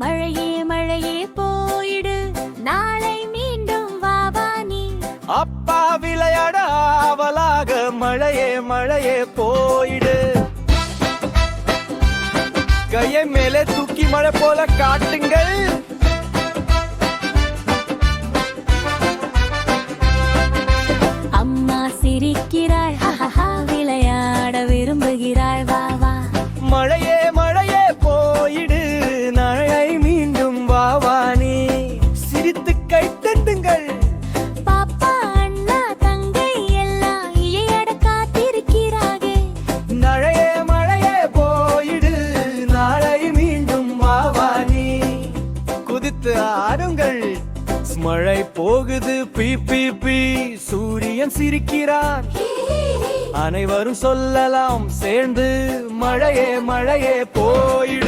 மழையே மழையே போயிடு. நாளை மீண்டும் வாவானி அப்பா விளையாட ஆவலாக மழையே மழையே போயிடு. கையை மேலே தூக்கி மழை போல காட்டுங்கள். அம்மா சிரிக்கிறாய் விளையாட விரும்புகிறாய் பாருங்கள் மழை போகுது பி பி பி. சூரியன் சிரிக்கிறார். அனைவரும் சொல்லலாம் சேர்ந்து மழையே மழையே போயிடு.